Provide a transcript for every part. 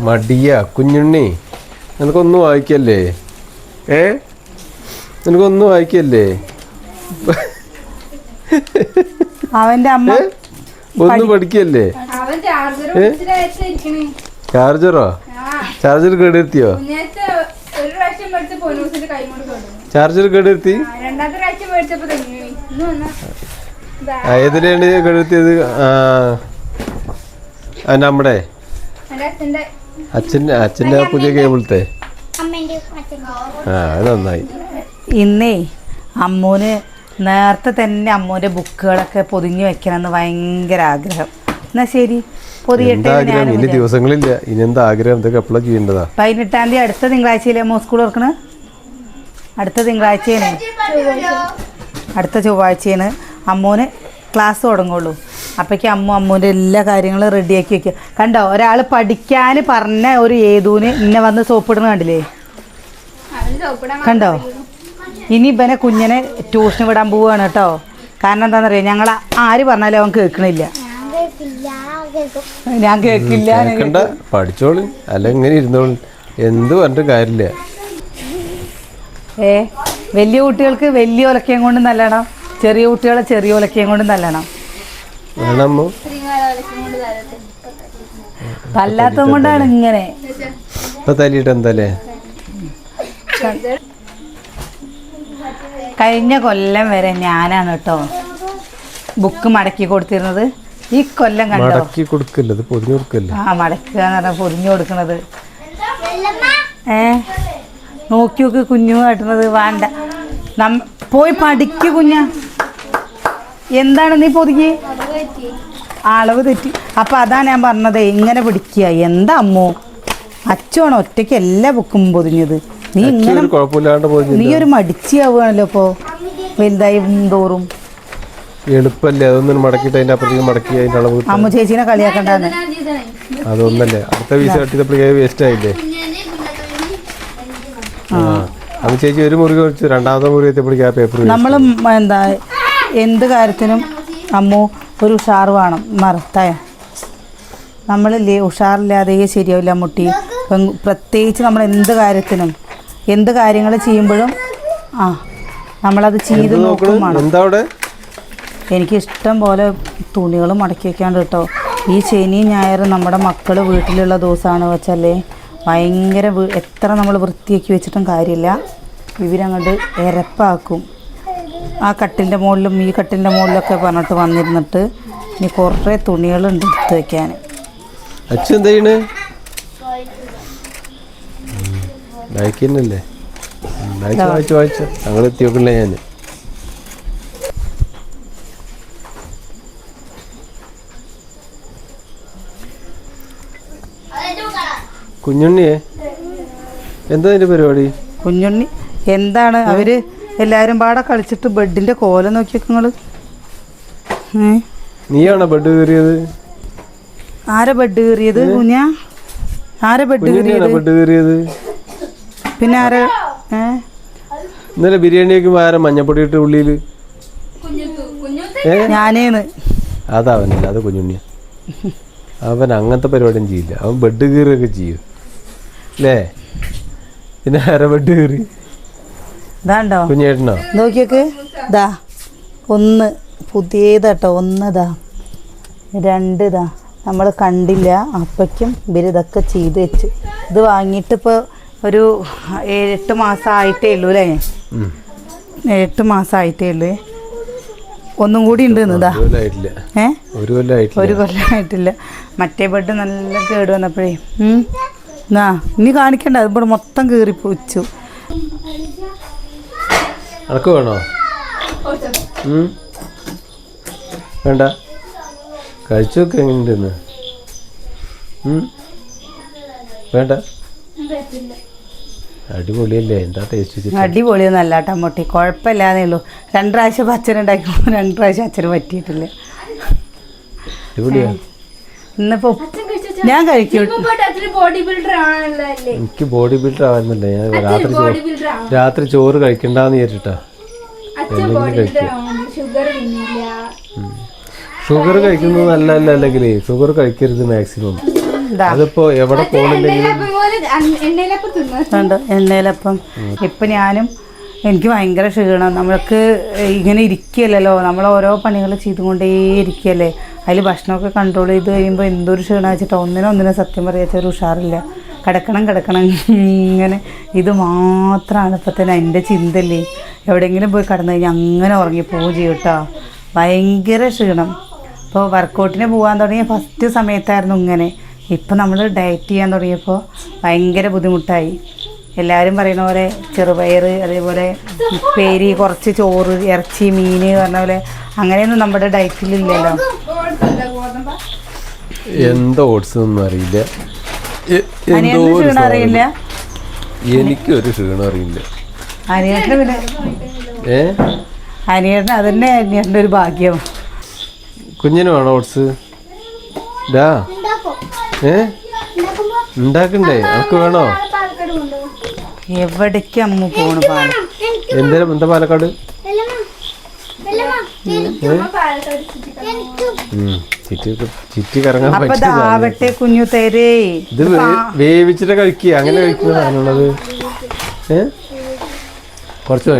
മടിയ കുഞ്ഞുണ്ണി നിനക്കൊന്നും വായിക്കല്ലേ? ഏ? നിനക്കൊന്നും വായിക്കല്ലേ? അവന്റെ അമ്മ ഒന്നും പഠിക്കല്ലേ? അവൻ ചാർജർ വെച്ചിരിക്കണേ ചാർജറോ? ആ. ചാർജർ കേടെത്തിയോ നേരത്തെ ഒരു പ്രാവശ്യം മേടിച്ച പൊന്നൂസിന്റെ കൈ കൊണ്ട് കൊണ്ടു ചാർജർ ആ, ഏതിലാണ് കേടെത്തിയത് ആ നമ്മുടെ അച്ഛന്റെ അച്ഛന്റെ പുതിയ കേബിളത്തെ? ആ അത് നന്നായി. ഇന്നേ അമ്മൂന് നേരത്തെ തന്നെ അമ്മൂന്റെ ബുക്കുകളൊക്കെ പൊതിഞ്ഞു വെക്കണമെന്ന് ഭയങ്കര ആഗ്രഹം. എന്നാ ശരി പൊതിയട്ടെ ആഗ്രഹം ഇനി ദിവസങ്ങളില്ല. ഇനി എന്താ ആഗ്രഹം? ഇതൊക്കെ എപ്പോഴാണ് ചെയ്യേണ്ടതാ? പതിനെട്ടാം തീയതി അടുത്ത തിങ്കളാഴ്ചയിലെ അമ്മ സ്കൂൾ ഓർക്കണ അടുത്ത തിങ്കളാഴ്ചയാണ്. അടുത്ത ചൊവ്വാഴ്ചയാണ് അമ്മൂന് ക്ലാസ് തുടങ്ങുള്ളൂ. അപ്പോഴേക്ക് അമ്മ അമ്മൂന്റെ എല്ലാ കാര്യങ്ങളും റെഡിയാക്കി വെക്കുക. കണ്ടോ ഒരാൾ പഠിക്കാൻ പറഞ്ഞ ഒരു ഏതൂന് ഇന്നെ വന്ന് സോപ്പിടുന്ന കണ്ടില്ലേ? കണ്ടോ? ഇനി ഇവനെ കുഞ്ഞിനെ ട്യൂഷന് വിടാൻ പോവുകയാണ് കേട്ടോ. കാരണം എന്താണെന്നറിയാം? ഞങ്ങൾ ആര് പറഞ്ഞാലും അവൻ കേൾക്കണില്ല. ഞാൻ കേൾക്കില്ല. പഠിച്ചോളും. അല്ല ഇങ്ങനെ ഇരുന്നോളും. എന്ത് പറഞ്ഞിട്ട് കാര്യമില്ല. ഏ വലിയ കുട്ടികൾക്ക് വലിയ ഒലക്കയും കൊണ്ട് നല്ലണം. ചെറിയ കുട്ടികളെ ചെറിയ ഒലക്കയും കൊണ്ട് നല്ലണം. വേണമ്മോ കൊണ്ടാണ് ഇങ്ങനെ. ഇപ്പൊ എന്താല്ലേ? കഴിഞ്ഞ കൊല്ലം വരെ ഞാനാണ് കേട്ടോ ബുക്ക് മടക്കി കൊടുത്തിരുന്നത്. ഈ കൊല്ലം കണ്ടോ? മടക്കി കൊടുക്കല്ല? ഇത് പൊതിഞ്ഞു കൊടുക്കല്ല? ആ മടക്കുക എന്ന് പറഞ്ഞാൽ പൊതിഞ്ഞു കൊടുക്കണത്. ഏ? നോക്കി നോക്ക് കുഞ്ഞു കാട്ടുന്നത് വേണ്ട പോയി പഠിക്കു കുഞ്ഞ. എന്താണ് നീ പൊതുക്കി? അളവ് തെറ്റി. അപ്പൊ അതാ ഞാൻ പറഞ്ഞത് ഇങ്ങനെ പിടിക്കുക. എന്താ അമ്മോ? അച്ഛനാണ് ഒറ്റയ്ക്ക് എല്ലാ ബുക്കും പൊതിഞ്ഞത്. നീ ഇങ്ങനെ നീ ഒരു മടിച്ചിയാവുകയാണല്ലോ ഇപ്പോ. വലുതായി തോറും. എളുപ്പല്ലേ? അതൊന്നും മടക്കിയിട്ട് അതിന്റെ അപ്പുറത്തേക്ക് മടക്കി അതിന്റെ അളവ്. അമ്മ ചേച്ചീനെ കളിയാക്കണ്ടാന്ന്. അതൊന്നല്ലേ. അടുത്ത വീസ കട്ടിയപ്പോഴേക്ക് വേസ്റ്റ് ആയില്ലേ? അത് ചേച്ചി ഒരു മുറി കുറച്ച് രണ്ടാമത്തെ മുറി എത്തിയപ്പോഴേക്ക് ആ പേപ്പർ നമ്മൾ എന്താ എന്ത് കാര്യത്തിനും അമ്മു ഒരു ഉഷാർ വേണം. മറത്തായ. നമ്മളില്ലേ ഉഷാറില്ലാതെ ശരിയാവില്ല മുട്ടി. പ്രത്യേകിച്ച് നമ്മൾ എന്ത് കാര്യത്തിനും എന്ത് കാര്യങ്ങൾ ചെയ്യുമ്പോഴും ആ നമ്മളത് ചെയ്ത് നോക്കും വേണം. എനിക്ക് ഇഷ്ടം പോലെ തുണികൾ മടക്കി വെക്കാണ്ട് കേട്ടോ. ഈ ശനി ഞായർ നമ്മുടെ മക്കൾ വീട്ടിലുള്ള ദിവസമാണ് വെച്ചല്ലേ. ഭയങ്കര എത്ര നമ്മൾ വൃത്തിയാക്കി വെച്ചിട്ടും കാര്യമില്ല. ഇവരങ്ങോട്ട് എരപ്പാക്കും. ആ കട്ടിലിന്റെ മുകളിലും ഈ കട്ടിലിന്റെ മുകളിലൊക്കെ പറഞ്ഞിട്ട് വന്നിരുന്നിട്ട് ഇനി കുറേ തുണികളുണ്ട് എടുത്ത് വെക്കാൻ. അച്ഛൻ എന്താ ചെയ്യണേ? വായിക്കുന്നല്ലേ വായിച്ചു വായിച്ചു വായിച്ചു ഞങ്ങൾ എത്തി നോക്കില്ല ഞാൻ? കുഞ്ഞുണ്ണിയെ? എന്താ നിന്റെ പരിപാടി? കുഞ്ഞുണ്ണി എന്താണ് അവർ എല്ലാവരും പാടെ കളിച്ചിട്ട് ബെഡിന്റെ കോല നോക്കിയൊക്കെ നിങ്ങൾ നീയാണോ ബെഡ് കയറിയത് ആരെ ബെഡ് കയറിയത് കുഞ്ഞാ? ആരെ ബെഡ് കയറിയത് ബെഡ് കയറിയത് പിന്നെ ആരെ? ഇന്നലെ ബിരിയാണി ആരെ ആരാ മഞ്ഞപ്പൊടി ഇട്ട് ഏ? ഞാനേന്ന്. അതവനല്ല അത് കുഞ്ഞുണ്ണിയ. അവൻ അങ്ങനത്തെ പരിപാടിയും ചെയ്യില്ല. അവൻ ബെഡ് കീറുകയൊക്കെ ചെയ്യും. അല്ലേ പിന്നെ ആരെ ബെഡ് കയറി ഇതാണ്ടോ? കുഞ്ഞേട്ടനോ? നോക്കിയൊക്കെ. ദാ ഒന്ന് പുതിയതാട്ടോ ഒന്ന് ദാ. രണ്ട് ഇതാ നമ്മൾ കണ്ടില്ല അപ്പയ്ക്കും ബിരുദൊക്കെ ചെയ്ത് വെച്ചു. ഇത് വാങ്ങിയിട്ട് ഇപ്പോൾ ഒരു ഏഴെട്ട് മാസം ആയിട്ടേ ഉള്ളൂ അല്ലേ. ഏഴെട്ട് മാസം ആയിട്ടേ ഉള്ളൂ. ഒന്നും കൂടി ഉണ്ട് ഇതാ ഏ? ഒരു കൊല്ലമായിട്ടില്ല മറ്റേ ബെഡ് നല്ല കേട് വന്നപ്പോഴേ. ഉം. എന്നാ ഇനി കാണിക്കണ്ട. അതിപ്പോ ഇവിടെ മൊത്തം കീറി അനക്ക് വേണോ? വേണ്ട. കഴിച്ചു നോക്ക് എങ്ങനെയുണ്ടെന്ന് വേണ്ട. അടിപൊളിയല്ലേ? എന്താ ടേസ്റ്റ് അടിപൊളിയൊന്നല്ല അടിപൊളിയൊന്നും അല്ല കേട്ടോ മുട്ടി. കുഴപ്പമില്ലാന്നേ ഉള്ളൂ. രണ്ട് പ്രാവശ്യം ഉണ്ടാക്കിയപ്പോൾ രണ്ട് പ്രാവശ്യം അച്ഛന് പറ്റിയിട്ടില്ല. അടിപൊളിയാ? ഇന്നിപ്പോൾ ഞാൻ കഴിക്കും. എനിക്ക് ബോഡി ബിൽഡർ ആവുന്നില്ല. ഞാൻ രാത്രി രാത്രി ചോറ് കഴിക്കണ്ടെന്ന് വിചാരിച്ചിട്ടാ. ഷുഗർ കഴിക്കുന്നത് നല്ലതല്ല അല്ലെങ്കിൽ ഷുഗർ കഴിക്കരുത് മാക്സിമം അതിപ്പോ എവിടെ പോകണില്ലെങ്കിലും എണ്ണയിലപ്പം ഇപ്പം ഞാനും എനിക്ക് ഭയങ്കര ക്ഷീണം. നമ്മൾക്ക് ഇങ്ങനെ ഇരിക്കുകയല്ലോ നമ്മൾ ഓരോ പണികൾ ചെയ്തുകൊണ്ടേ ഇരിക്കുകയല്ലേ അതിൽ ഭക്ഷണമൊക്കെ കൺട്രോൾ ചെയ്ത് കഴിയുമ്പോൾ എന്തൊരു ക്ഷീണം വെച്ചിട്ട് ഒന്നിനും ഒന്നിനും സത്യം പറയാച്ച ഒരു ഉഷാറില്ല. കിടക്കണം കിടക്കണം. ഇങ്ങനെ ഇത് മാത്രമാണ് ഇപ്പം തന്നെ എന്റെ ചിന്തല്ലേ എവിടെയെങ്കിലും പോയി കിടന്നു കഴിഞ്ഞാൽ അങ്ങനെ ഉറങ്ങിപ്പോവുകയും ചെയ്യും കേട്ടോ. ഭയങ്കര ക്ഷീണം. ഇപ്പോൾ വർക്കൗട്ടിന് പോകാൻ തുടങ്ങിയ ഫസ്റ്റ് സമയത്തായിരുന്നു ഇങ്ങനെ. ഇപ്പം നമ്മൾ ഡയറ്റ് ചെയ്യാൻ തുടങ്ങിയപ്പോൾ ഭയങ്കര ബുദ്ധിമുട്ടായി. എല്ലാവരും പറയുന്ന പോലെ ചെറുപയർ അതേപോലെ പേരി കുറച്ച് ചോറ് ഇറച്ചി മീൻ പറഞ്ഞ പോലെ അങ്ങനെയൊന്നും നമ്മുടെ ഡയറ്റിലില്ലല്ലോ എന്താ ഓട്സ് ഒന്നും അറിയില്ല. എന്തോ ഒരു അറിയില്ല? എനിക്ക് എനിക്കൊരു ക്ഷീണം അറിയില്ല. ഏ? അനിയന്റെ അതന്നെ അനിയന്റെ ഒരു ഭാഗ്യം. കുഞ്ഞിന് വേണോ ഓട്സ്? ഡാ. ഏ? ഉണ്ടാക്കണ്ടേ? നമുക്ക് വേണോ? എവിടേക്ക് അമ്മ പോണു പാല? എന്തേലും എന്താ പാലക്കാട് വെള്ളമ്മ വെള്ളമ്മ ഏ എനിക്ക് ഉം. ചുറ്റി കറങ്ങാൻ അപ്പൊ കുഞ്ഞു തരേ ഇത് വേവിച്ചിട്ട് കഴിക്കുക. അങ്ങനെ കഴിക്കുന്ന സാധനമുള്ളത് ഏ? കുറച്ച്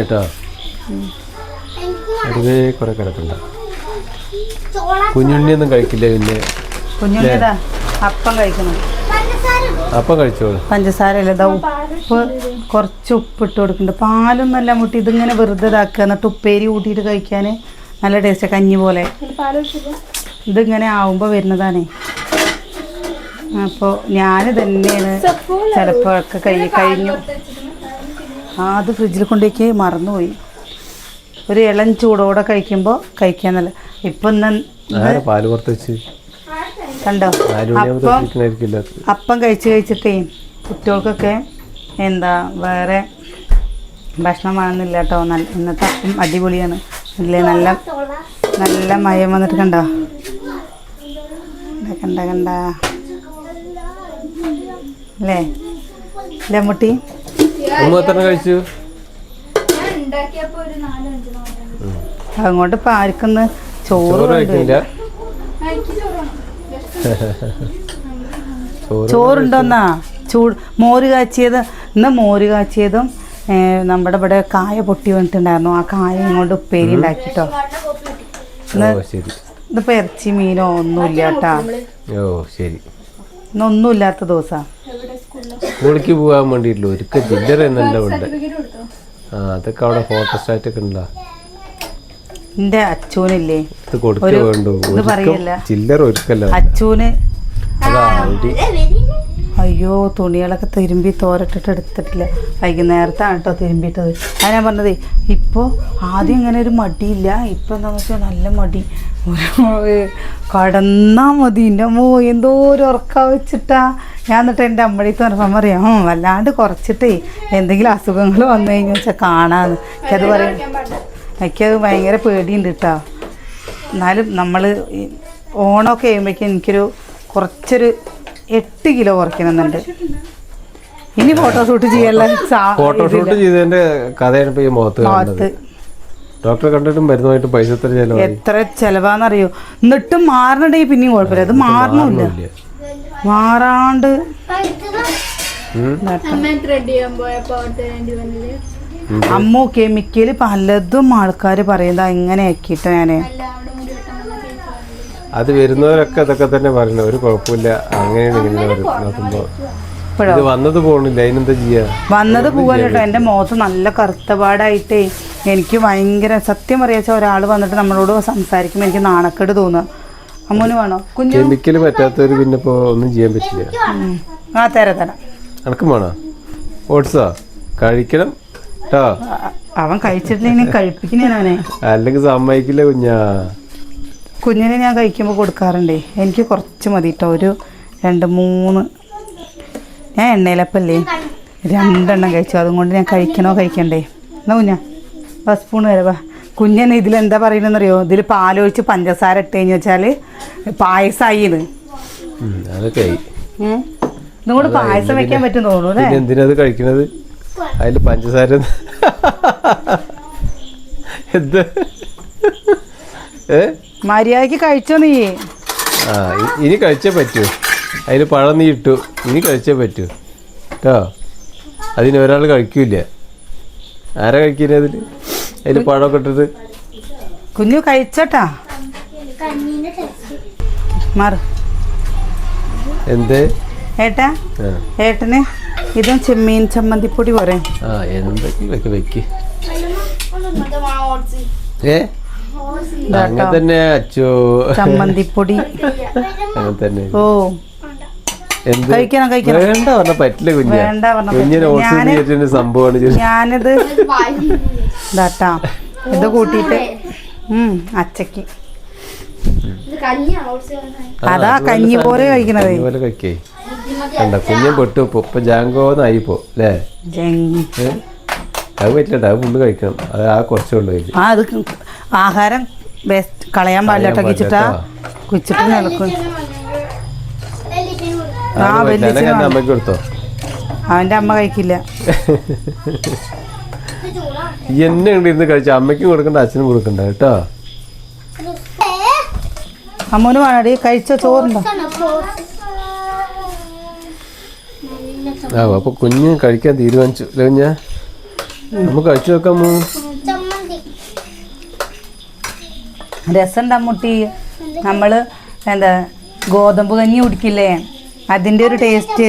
കുറെ കിടക്കണ്ട കുഞ്ഞുണ്ണിയൊന്നും കഴിക്കില്ല പിന്നെ. കുഞ്ഞുണ്ണിതാ. അപ്പം കഴിക്കണം. അപ്പം കഴിച്ചോളൂ പഞ്ചസാര അല്ല ഇതാ ഉപ്പ് കുറച്ച് ഉപ്പ് ഇട്ട് കൊടുക്കുന്നുണ്ട്. പാലൊന്നല്ല മുട്ടി. ഇതിങ്ങനെ വെറുതെ ഇതാക്കുക. എന്നിട്ട് ഉപ്പേരി കൂട്ടിയിട്ട് കഴിക്കാൻ നല്ല ടേസ്റ്റ് കഞ്ഞി പോലെ. ഇതിങ്ങനെ ആവുമ്പോൾ വരുന്നതാണേ. അപ്പോൾ ഞാൻ തന്നെയാണ് ചിലപ്പോൾ ഒക്കെ കൈ കഴിഞ്ഞു. ആ അത് ഫ്രിഡ്ജിൽ കൊണ്ടേക്ക് മറന്നുപോയി. ഒരു ഇളം ചൂടോടെ കഴിക്കുമ്പോൾ കഴിക്കാൻ നല്ല ഇപ്പം ഇന്ന് പാൽ പുറത്ത് വെച്ച്? കണ്ടോ? അപ്പം അപ്പം കഴിച്ച് കഴിച്ചിട്ടേ കുട്ടികൾക്കൊക്കെ എന്താ വേറെ ഭക്ഷണം വേണമെന്നില്ല കേട്ടോ നല്ല ഇന്നത്തെ അപ്പം അടിപൊളിയാണ്. അല്ലേ? നല്ല നല്ല മയം വന്നിട്ട് കണ്ടോ? കണ്ട, കണ്ട? അല്ലേ? അല്ലേ മുട്ടി. കഴിച്ചു? അങ്ങോട്ട് ഇപ്പം ആർക്കൊന്ന് ചോറ് ചോറ് കഴിക്കില്ല ആ, എനിക്ക് ചോറാണ് ചോറ് ചോറുണ്ടോന്നാ? ചൂട് മോര് കാച്ചിയത് ഇന്ന് മോര് കാച്ചിയതും നമ്മുടെ ഇവിടെ കായ പൊട്ടി വന്നിട്ടുണ്ടായിരുന്നു. ആ കായ ഇങ്ങോട്ട് ഉപ്പേരി ഉണ്ടാക്കിട്ടോ. ഇതിപ്പോ ഇറച്ചി മീനോ ഒന്നുമില്ല കേട്ടാ. ഓ ശരി. ഇന്നൊന്നുമില്ലാത്ത ദിവസാ. സ്കൂളിലേക്ക് പോകാൻ വേണ്ടിയിട്ടില്ല ഒരുക്ക ചില്ലറ എന്നല്ല ഉണ്ട് ആ അതൊക്കെ അവിടെ ഫോട്ടോസ്റ്റാറ്റ് ഒക്കെ ഉണ്ടോ? എന്റെ അച്ചൂനില്ലേ ഇത് കൊടുക്കേ ഒരു- വേണ്ടു. ഇത് പറയല്ല. ചില്ലറ ഒരുക്കല്ല. അച്ചൂന് അയ്യോ തുണികളൊക്കെ തിരുമ്പി തോരട്ടിട്ട് എടുത്തിട്ടില്ല. വൈകുന്നേരത്താണ് കേട്ടോ തിരുമ്പിയിട്ടത്. അത് ഞാൻ പറഞ്ഞത് ഇപ്പോൾ ആദ്യം ഇങ്ങനെ ഒരു മടിയില്ല. ഇപ്പം എന്താണെന്ന് വെച്ചാൽ നല്ല മടി. ഒരു കടന്നാൽ മതി. എന്റെ അമ്മോ എന്തോ ഒരു ഉറക്കം വെച്ചിട്ടാ. ഞാൻ എന്നിട്ട് എന്റെ അമ്മടിത്ത് പറഞ്ഞപ്പോൾ പറയാം വല്ലാണ്ട് കുറച്ചിട്ടേ എന്തെങ്കിലും അസുഖങ്ങൾ വന്നു കഴിഞ്ഞാൽ വെച്ചാൽ കാണാന്ന്. അത് പറയും. എനിക്കത് ഭയങ്കര പേടിയുണ്ട് കേട്ടോ എന്നാലും നമ്മൾ ഓണമൊക്കെ ചെയ്യുമ്പോഴേക്കും എനിക്കൊരു കുറച്ചൊരു എട്ട് കിലോ കുറയ്ക്കണമെന്നുണ്ട്. ഇനി ഫോട്ടോഷൂട്ട് ചെയ്യാനുള്ള ഫോട്ടോഷൂട്ട്. ചെയ്തതിന്റെ കഥയാണ് ഈ മുഖത്ത് കാണുന്നത്. ഡോക്ടറെ കണ്ടിട്ടും മരുന്നുമായിട്ട് പൈസ എത്ര ചെലവ് എത്ര ചെലവാന്നറിയോ? എന്നിട്ടും മാറണേ പിന്നെയും കുഴപ്പമില്ല. അത് മാറണമില്ല. മാറാണ്ട്. അമ്മ ത്രെഡ് ചെയ്യാൻ പോയപ്പോ അമ്മ മിക്കയിൽ പലതും ആൾക്കാർ പറയുന്നത് ഇങ്ങനെ ആക്കിയിട്ട് ഞാൻ പറഞ്ഞത്. അത് വരുന്നവരൊക്കെ അതൊക്കെ തന്നെ പറയുന്നത് ഒരു കുഴപ്പമില്ല. അങ്ങനെയാണ് ഇങ്ങനെ നോക്കുമ്പോൾ ഇത് വന്നത് പോണില്ല അതിനെന്താ ചെയ്യാ? വന്നത് പോവല്ലോ കേട്ടോ. എന്റെ മുഖത്ത് നല്ല കറുത്തപാടായിട്ടേ എനിക്ക് ഭയങ്കര സത്യം പറയാച്ച ഒരാൾ വന്നിട്ട് നമ്മളോട് സംസാരിക്കുമ്പോൾ എനിക്ക് നാണക്കേട് തോന്നുക അമ്മൂന് വേണോ? കുഞ്ഞു? കെമിക്കൽ പറ്റാത്തവര് പിന്നെ ഇപ്പൊ ഒന്നും ചെയ്യാൻ പറ്റില്ല. ആ തരാം തരാം. വേണോ? ഓട്സാ? കഴിക്കണം. അവൻ കഴിച്ചിട്ടില്ലെങ്കിൽ കഴിപ്പിക്കുന്നതിനാണേ അല്ലെങ്കിൽ സമ്മതിക്കില്ല കുഞ്ഞാ. കുഞ്ഞിനെ ഞാൻ കഴിക്കുമ്പോൾ കൊടുക്കാറുണ്ടേ. എനിക്ക് കുറച്ച് മതി കേട്ടോ ഒരു രണ്ട് മൂന്ന്. ഞാൻ എണ്ണയിലപ്പല്ലേ? രണ്ടെണ്ണം കഴിച്ചു. അതുകൊണ്ട് ഞാൻ കഴിക്കണോ കഴിക്കണ്ടേ? എന്നാ കുഞ്ഞാ വാ സ്പൂൺ വരെ വാ. കുഞ്ഞനെ ഇതിലെന്താ പറയണെന്നറിയോ? ഇതിൽ പാലൊഴിച്ച് പഞ്ചസാര ഇട്ട് കഴിഞ്ഞു വെച്ചാൽ പായസമായി ഇത് ഉം, അതൊക്കെ ആയി. ഉം. ഇതും കൂടെ പായസം വെക്കാൻ പറ്റും തോന്നുന്നു അല്ലേ? എന്തിനാ കഴിക്കണത്? അതിൽ പഞ്ചസാര എന്ത്? ഏ? മര്യാദയ്ക്ക് കഴിച്ചോ നീ? ആ ഇനി കഴിച്ചേ പറ്റൂ. അതിന് പഴം നീ ഇട്ടു. ഇനി കഴിച്ചേ പറ്റൂ. കേട്ടോ? അതിന് ഒരാൾ കഴിക്കൂല ആരാ കഴിക്കുന്നത് അതിൽ അതിൽ പഴമൊക്കെ ഇട്ടിട്ട്. കുഞ്ഞു കഴിച്ചോട്ടാ? മാറ്. എന്തേ? ഏട്ടാ? ഏട്ടന് ഇതും ചെമ്മീൻ ചമ്മന്തിപ്പൊടി പോരെ. ആ എന്തൊക്കെ വെക്ക് ഏ? അങ്ങനെ തന്നെ അച്ചോ. ചമ്മന്തിപ്പൊടി. അങ്ങനെ തന്നെ. ഓ. വേണ്ട പറ്റില്ല കുഞ്ഞിനെ സംഭവമാണ്. ഞാനിത് ഇതാട്ടാ. ഇത് കൂട്ടിയിട്ട് അച്ചക്ക് അതാ കഞ്ഞി പോലെ കഴിക്കണതേ. കഞ്ഞി പോലെ കഴിക്കേ. കണ്ട കുഞ്ഞൻ പൊട്ടു ഇപ്പൊ ജാങ്കോന്ന് ജാങ്കോന്നായി പോ അല്ലേ? അത് പറ്റില്ല അത് ഫുഡ് കഴിക്കണം. അത് ആ കുറച്ചേ ഉള്ളൂ കഴിക്കും ആ അത് ആഹാരം വേസ്റ്റ് കളയാൻ പാടില്ല കിച്ചിട്ടാ. കുച്ചിട്ട് നടക്കും ആ, വലിയ അതിനെ അമ്മയ്ക്ക് കൊടുത്തോ അവന്റെ അമ്മ കഴിക്കില്ല. എന്നെ ഇരുന്ന് കഴിച്ച അമ്മയ്ക്കും കൊടുക്കണ്ട അച്ഛനും കൊടുക്കണ്ട കേട്ടോ? അമ്മനും വേണടി കഴിച്ച ചോറുണ്ടോ? ആ അപ്പൊ കുഞ്ഞ് കഴിക്കാൻ തീരുമാനിച്ചു അല്ലേ കുഞ്ഞ? നമുക്ക് കഴിച്ചു നോക്കാമോ രസം മുട്ടി നമ്മൾ എന്താ ഗോതമ്പ് കഞ്ഞി കുടിക്കില്ലേ? അതിന്റെ ഒരു ടേസ്റ്റ്.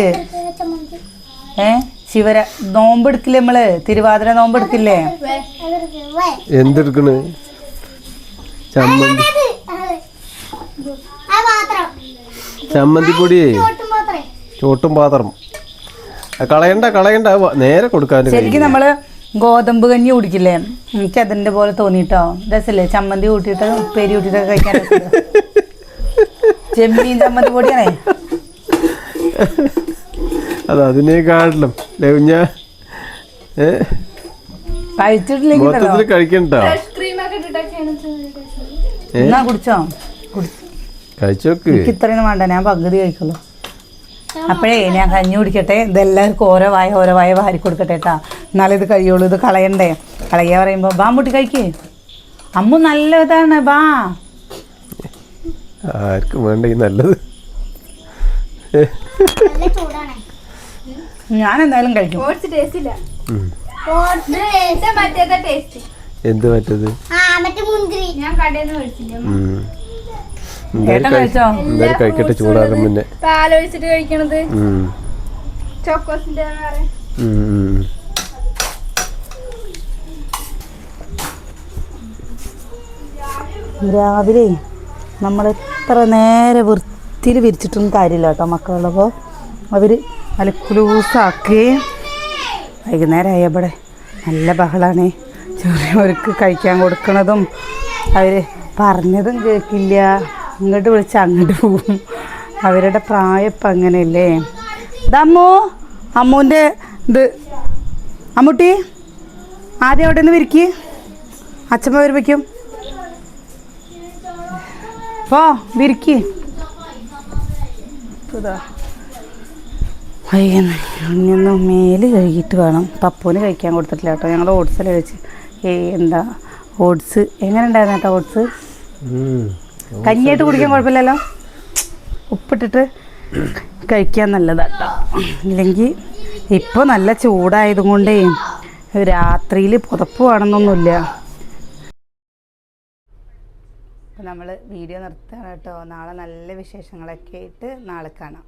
ഏ? ശിവര നോമ്പെടുക്കില്ലേ നമ്മൾ? തിരുവാതിര നോമ്പ് എടുക്കില്ലേ. എന്തെടുക്കണ്? ചമ്മന്തി. ചമ്മന്തിപ്പൊടി. ചോട്ടും പാത്രേ. കളയണ്ട കളയണ്ട. നേരെ കൊടുക്കാൻ ശരിക്കും നമ്മൾ ഗോതമ്പ് കഞ്ഞി കുടിക്കില്ലേ? എനിക്ക് അതിന്റെ പോലെ തോന്നിട്ടോ? രസല്ലേ ചമ്മന്തി കൂട്ടിയിട്ട് ഉപ്പേരി കൂട്ടിയിട്ടൊക്കെ കഴിക്കാൻ. ചെമ്മീൻ ചമ്മന്തി പൊടിയാണേ. അത് അതിനേക്കാട്ടിലും. അല്ലേ കുഞ്ഞ ഏ? കഴിച്ചിട്ടില്ലെങ്കിൽ കഴിക്കണ്ട? എന്നാ കുടിച്ചോ? കുടിച്ചു കഴിച്ചോക്ക്. എനിക്ക് ഇത്രയൊന്നും വേണ്ട ഞാൻ പകുതി കഴിക്കുള്ളൂ. അപ്പോഴേ ഞാൻ കഞ്ഞി കുടിക്കട്ടെ? ഇതെല്ലാവർക്കും ഓരോ വായ ഓരോ വായ വാരി കൊടുക്കട്ടെ കേട്ടാ എന്നാലേ ഇത് കഴിയുള്ളൂ ഇത് കളയണ്ടേ? കളയുക പറയുമ്പോൾ ബാ മുട്ടി കഴിക്കേ. അമ്മു നല്ല ഇതാണ് ബാ. ആർക്കും വേണ്ട ഈ നല്ലത്. നല്ല ചൂടാണ്. ഞാൻ എന്തായാലും കഴിക്കും. എന്ത് മറ്റേത് ഞാൻ കടയിൽ നിന്ന് മേടിച്ചില്ല. എന്തായാലും കഴിക്കട്ടെ ചൂടാകും മുന്നേ. പാലൊഴിച്ചിട്ട് കഴിക്കണത്. ചോക്കോസിന്റെ. രാവിലെ നമ്മൾ എത്ര നേരെ വൃത്തിയിൽ വിരിച്ചിട്ടൊന്നും കാര്യമില്ല കേട്ടോ മക്കളുള്ളപ്പോൾ അവർ അലക്കുലൂസാക്കി വൈകുന്നേരം ആയവിടെ നല്ല ബഹളാണ്. ചെറിയവർക്ക് കഴിക്കാൻ കൊടുക്കണതും അവർ പറഞ്ഞതും കേൾക്കില്ല. ഇങ്ങോട്ട് വിളിച്ച് അങ്ങോട്ട് പോകും. അവരുടെ പ്രായം ഇപ്പം അങ്ങനെയല്ലേ ഇതമ്മോ അമ്മൂന്റെ ഇത്. അമ്മൂട്ടി ആദ്യം അവിടെ നിന്ന് വിരിക്ക്. അച്ഛമ്മ വരുമ്പോഴേക്കും പോ വിരിക്ക്. ഇതാ വൈകുന്നേരം മേൽ കഴുകിയിട്ട് വേണം. പപ്പുവിന് കഴിക്കാൻ കൊടുത്തിട്ടില്ല കേട്ടോ. ഞങ്ങൾ ഓട്സല്ലേ കഴിച്ച്. എന്താ? ഓട്സ്. എങ്ങനെ ഉണ്ടായിരുന്നു കേട്ടോ ഓട്സ്. കഞ്ഞിയായിട്ട് കുടിക്കാൻ കുഴപ്പമില്ലല്ലോ? ഉപ്പിട്ടിട്ട് കഴിക്കാൻ നല്ലതാട്ടോ ഇല്ലെങ്കിൽ ഇപ്പോൾ നല്ല ചൂടായതും കൊണ്ടേ രാത്രിയിൽ പുതപ്പ് വേണമെന്നൊന്നുമില്ല. നമ്മൾ വീഡിയോ നിർത്തുകയാണ് കേട്ടോ നാളെ നല്ല വിശേഷങ്ങളൊക്കെ ആയിട്ട് നാളെ കാണാം.